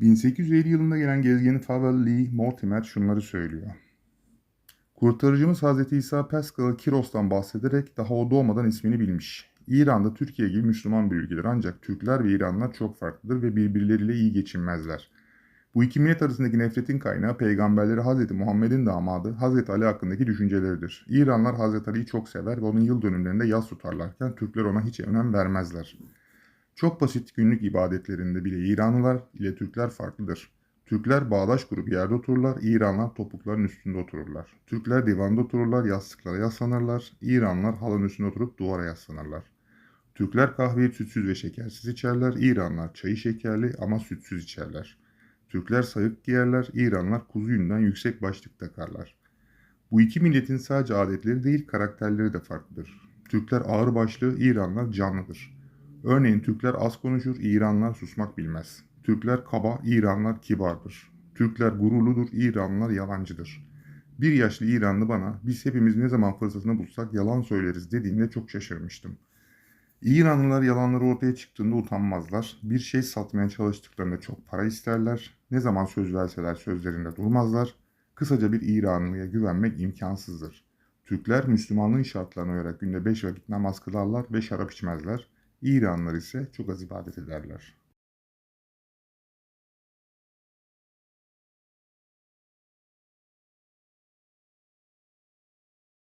1850 yılında gelen gezgin Pavel Lee Mortimer şunları söylüyor. Kurtarıcımız Hz. İsa Pascal'ı Kiros'tan bahsederek daha o doğmadan ismini bilmiş. İran'da Türkiye gibi Müslüman bir ülkedir ancak Türkler ve İranlılar çok farklıdır ve birbirleriyle iyi geçinmezler. Bu iki millet arasındaki nefretin kaynağı peygamberleri Hz. Muhammed'in damadı Hz. Ali hakkındaki düşünceleridir. İranlar Hz. Ali'yi çok sever ve onun yıl dönümlerinde yaz tutarlarken Türkler ona hiç önem vermezler. Çok basit günlük ibadetlerinde bile İranlılar ile Türkler farklıdır. Türkler bağdaş kurup yerde otururlar, İranlar topukların üstünde otururlar. Türkler divanda otururlar, yastıklara yaslanırlar, İranlılar halının üstünde oturup duvara yaslanırlar. Türkler kahveyi sütsüz ve şekersiz içerler, İranlılar çayı şekerli ama sütsüz içerler. Türkler sayık giyerler, İranlılar kuzu yünden yüksek başlık takarlar. Bu iki milletin sadece adetleri değil karakterleri de farklıdır. Türkler ağırbaşlı, İranlılar canlıdır. Örneğin Türkler az konuşur, İranlılar susmak bilmez. Türkler kaba, İranlılar kibardır. Türkler gururludur, İranlılar yalancıdır. Bir yaşlı İranlı bana biz hepimiz ne zaman fırsatını bulsak yalan söyleriz dediğinde çok şaşırmıştım. İranlılar yalanları ortaya çıktığında utanmazlar. Bir şey satmaya çalıştıklarında çok para isterler. Ne zaman söz verseler sözlerinde durmazlar. Kısaca bir İranlıya güvenmek imkansızdır. Türkler Müslümanlığın şartlarına göre günde beş vakit namaz kılarlar ve şarap içmezler. İranlılar ise çok az ibadet ederler.